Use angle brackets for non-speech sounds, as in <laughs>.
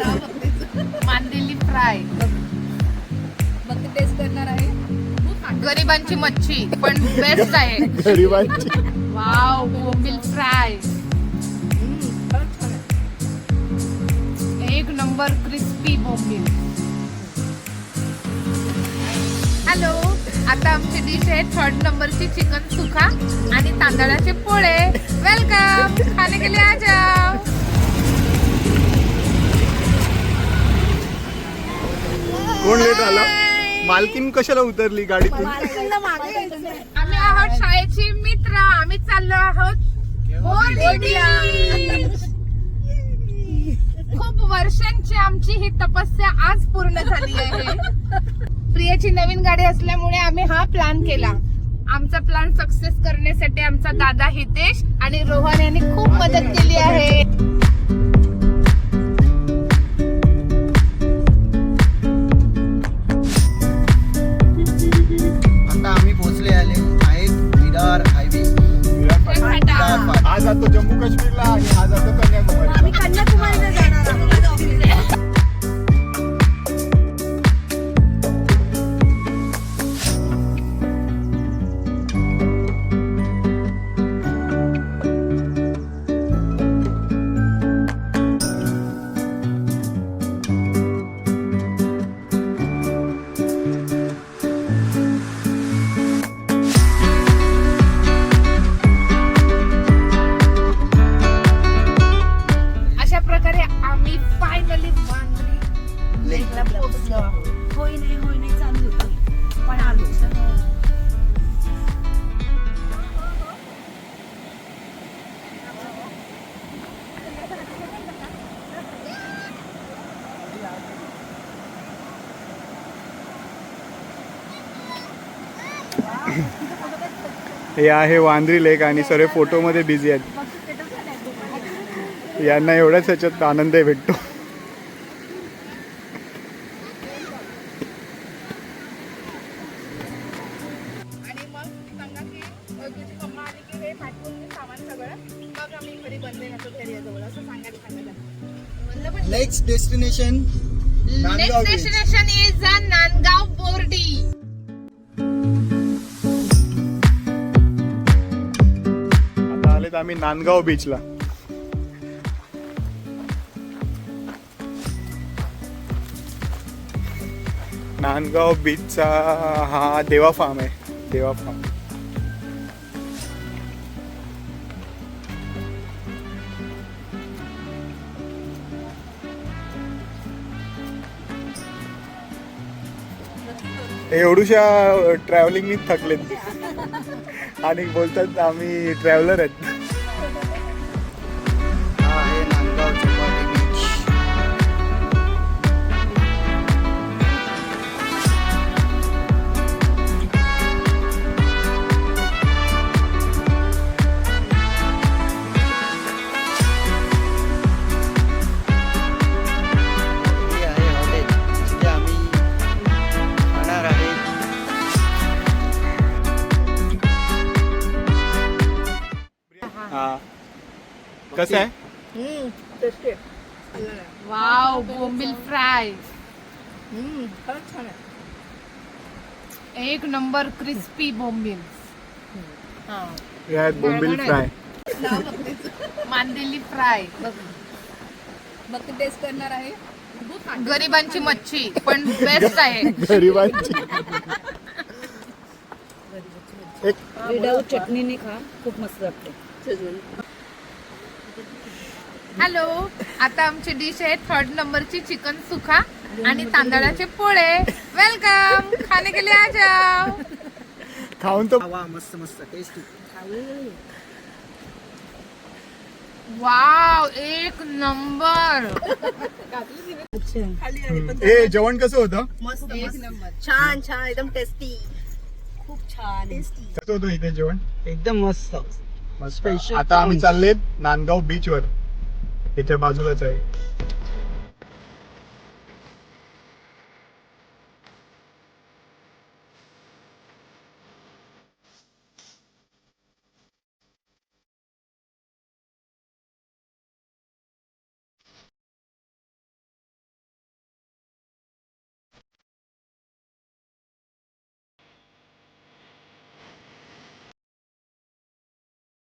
<laughs> मांदेली fry. मग ते taste करणार आहे. गरिबांची मच्छी पण बेस्ट आहे. <laughs> गरिबांची. वाव बोंबील फ्राय एक नंबर क्रिस्पी बोंबील हॅलो आता आमची डिश आहे थर्ड नंबरची चिकन सुखा आणि तांदळाचे पोळे. वेलकम खाने के लिए आ जाओ. कोण लेट आला? मालकीन कशाला उतरली गाडीतून? आम्ही आहोत शाळेची मित्र. आम्ही चाललो आहोत खूप वर्षांची आमची ही तपस्या आज पूर्ण झाली आहे. प्रियाची नवीन गाडी असल्यामुळे आम्ही हा प्लॅन केला. आमचा प्लॅन सक्सेस करण्यासाठी आमचा दादा हितेश आणि रोहन यांनी खूप मदत केली आहे. चांगला पोचलो होय नाही होय नाही चालू होतं पण आलो हे आहे वांद्री लेक आणि सर्व फोटो मध्ये बिझी आहेत. यांना एवढ्याच ह्याच्यात आनंद भेटतो. Next destination Nandgaon next. Destination is a Nandgaon Bordi. आता आलेत आम्ही नांदगाव बीचला नांदगाव बीचचा हा देवा फार्म आहे देवा फार्म एवढूशा ट्रॅव्हलिंगनी थकलेत आणि बोलतात आम्ही ट्रॅव्हलर आहेत. कसं आहे? टेस्टी वाव बोंबील फ्राय खरंच छान आहे. एक नंबर क्रिस्पी बोंबील हे. आहेत बोंबील फ्राय मांदेली फ्राय मग ते टेस्ट करणार आहे. गरिबांची मच्छी पण <laughs> बेस्ट आहे. गरिबांची. एक विदाऊट चटणीने खा खूप मस्त लागते. हॅलो आता आमची डिश आहे थर्ड नंबरची चिकन सुखा आणि तांदळाचे पोळे. वेलकम खाने के लिए आ जाओ. खाऊन वा मस्त मस्त टेस्टी वाव एक नंबर ए जेवण कसं होतं? मस्त एक नंबर छान छान एकदम टेस्टी खूप छान. टेस्टी कसं होतं इथे जेवण? एकदम मस्त. मस्त. Special आता आम्ही. चाललेत नांदगाव बीच वर. इथे बाजूलाच आहे.